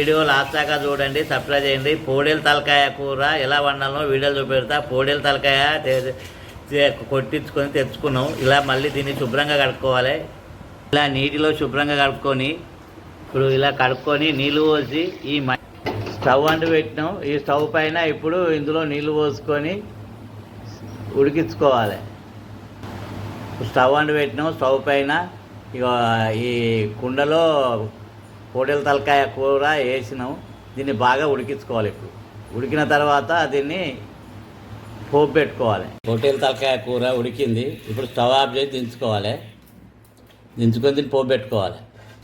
Video last దాకా చూడండి subscribe చేయండి. పోడేలు తలకాయ కూర ఎలా వండాలో వీడియోలు చూపెడతా. పోడేలు తలకాయ కొట్టించుకొని తెచ్చుకున్నాం. ఇలా మళ్ళీ దీన్ని శుభ్రంగా కడుక్కోవాలి. ఇలా నీటిలో శుభ్రంగా కడుక్కొని ఇప్పుడు ఇలా కడుక్కొని నీళ్ళు పోసి ఈ మ- స్టవ్ అంటు పెట్టినాం. ఈ స్టవ్ పైన ఇప్పుడు ఇందులో నీళ్ళు పోసుకొని ఉడికించుకోవాలి. స్టవ్ అంటు పెట్టినాం. స్టవ్ పైన ఇక ఈ కుండలో కోడెల తలకాయ కూర వేసినాం. దీన్ని బాగా ఉడికించుకోవాలి ఇప్పుడు. ఉడికిన తర్వాత దీన్ని పోపు పెట్టుకోవాలి. కోటెల తలకాయ కూర ఉడికింది. ఇప్పుడు స్టవ్ ఆఫ్ చేసి దించుకోవాలి. దించుకొని దీన్ని పోపు పెట్టుకోవాలి.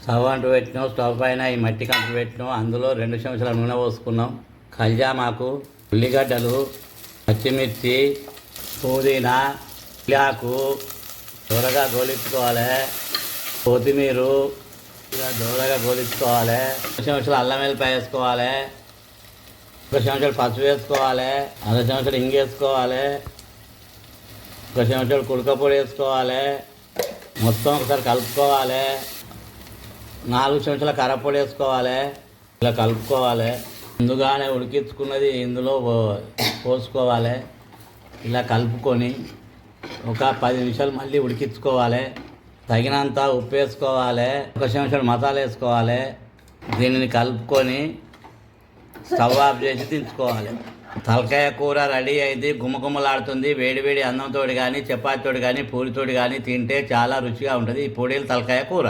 స్టవ్ అంటు పెట్టినాం. స్టవ్ పైన ఈ మట్టి కంట పెట్టినాం. అందులో రెండు చెంచాల నూనె పోసుకున్నాం. కల్జామాకు ఉల్లిగడ్డలు పచ్చిమిర్చి పుదీనా ఇలాకు త్వరగా గోలించుకోవాలి. కొత్తిమీర ఇలా దూరగా గోలించుకోవాలి ఒక చెంచాలు అల్లం వెల్లిపాయ వేసుకోవాలి. ఒక చెంచాలు పసుపు వేసుకోవాలి. అర చెంచాలు ఇంగు వేసుకోవాలి. ఒక చెంచాలు కుడకపొడి వేసుకోవాలి. మొత్తం ఒకసారి కలుపుకోవాలి. నాలుగు చెంచాల కరపొడి వేసుకోవాలి. ఇలా కలుపుకోవాలి. ముందుగానే ఉడికించుకున్నది ఇందులో పోసుకోవాలి. ఇలా కలుపుకొని ఒక పది నిమిషాలు మళ్ళీ ఉడికించుకోవాలి. తగినంత ఉప్పు వేసుకోవాలి ఒక చెంచాడు మసాలా వేసుకోవాలి దీనిని కలుపుకొని స్టవ్ ఆఫ్ చేసి దించుకోవాలి. తలకాయ కూర రెడీ అయింది గుమగుమలాడుతుంది వేడి వేడి అన్నంతో కానీ చపాతీతోడు కానీ పూరితోటి కానీ తింటే చాలా రుచిగా ఉంటుంది ఈ పొడిలు తలకాయ కూర.